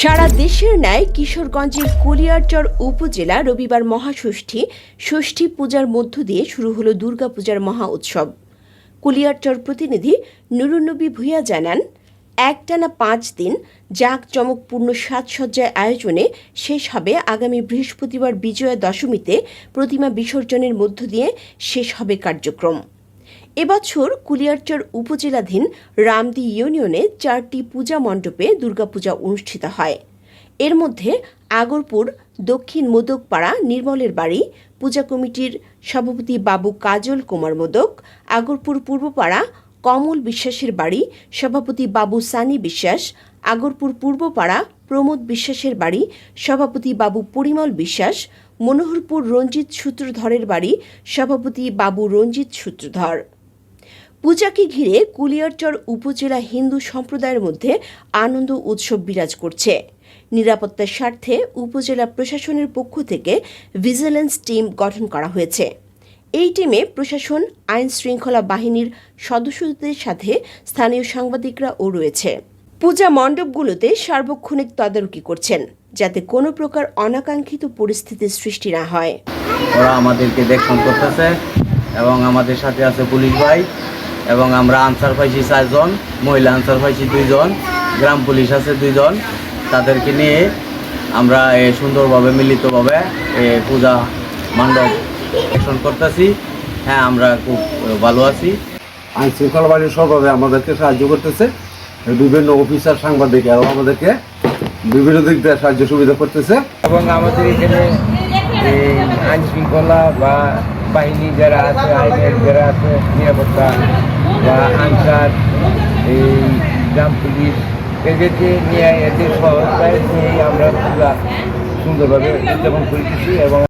সারা দেশের ন্যায় কিশোরগঞ্জের কুলিয়ারচর উপজেলা রবিবার মহাষষ্ঠী, ষষ্ঠী পূজার মধ্য দিয়ে শুরু হলো দুর্গাপূজার মহা উৎসব। কুলিয়ারচর প্রতিনিধি নুরুন্নবী ভূঁইয়া জানান, একটানা পাঁচ দিন জাঁকজমকপূর্ণ সাজসজ্জায় আয়োজনে শেষ হবে আগামী বৃহস্পতিবার বিজয়া দশমীতে প্রতিমা বিসর্জনের মধ্য দিয়ে শেষ হবে কার্যক্রম। এবছর কুলিয়ারচর উপজেলাধীন রামদি ইউনিয়নে চারটি পূজা মণ্ডপে দুর্গাপূজা অনুষ্ঠিত হয়। এর মধ্যে আগরপুর, দক্ষিণ মোদকপাড়া নির্মলের বাড়ি, পূজা কমিটির সভাপতি বাবু কাজল কুমার মোদক, আগরপুর পূর্বপাড়া কমল বিশ্বাসের বাড়ি, সভাপতি বাবু সানি বিশ্বাস, আগরপুর পূর্বপাড়া প্রমোদ বিশ্বাসের বাড়ি, সভাপতি বাবু পরিমল বিশ্বাস, মনোহরপুর রঞ্জিত সূত্রধরের বাড়ি, সভাপতি বাবু রঞ্জিত সূত্রধর। পূজাকে ঘিরে কুলিয়ারচর উপজেলা হিন্দু সম্প্রদায়ের মধ্যে আনন্দ উৎসব বিরাজ করছে। নিরাপত্তার স্বার্থে উপজেলা প্রশাসনের পক্ষ থেকে ভিজিলেন্স টিম গঠন করা হয়েছে। এই টিমে প্রশাসন, আইন শৃঙ্খলা বাহিনীর সদস্যদের সাথে স্থানীয় সাংবাদিকরাও রয়েছে। পূজা মণ্ডপগুলোতে সার্বক্ষণিক তদারকি করছেন, যাতে কোনো প্রকার অনাকাঙ্ক্ষিত পরিস্থিতির সৃষ্টি না হয়। ওরা আমাদেরকে দেখশন করতেছে এবং আমাদের সাথে আছে পুলিশ ভাই। এবং আমরা আনসার পাইছি চারজন মহিলা আনসার পাইছি দুইজন গ্রাম পুলিশ আছে দুইজন। তাদেরকে নিয়ে আমরা এ সুন্দরভাবে মিলিতভাবে এ পূজা মণ্ডপ দেখশন করতেছি। হ্যাঁ আমরা খুব ভালো আছি। আইন শৃঙ্খলা বাহিনী সবভাবে আমাদেরকে সাহায্য করতেছে। বিভিন্ন অফিসার সাংবাদিক এরাও আমাদেরকে বিভিন্ন দিক দিয়ে সাহায্য সুবিধা করতেছে। এবং আমাদের এখানে এই আইন শৃঙ্খলা বা বাহিনী যারা আছে, আইনের যারা আছে, নিরাপত্তা বা আনসার, এই গ্রাম পুলিশ, এদেরকে নিয়ে এদের সহজতায় নিয়েই আমরা সুন্দরভাবে উদযাপন করেছি এবং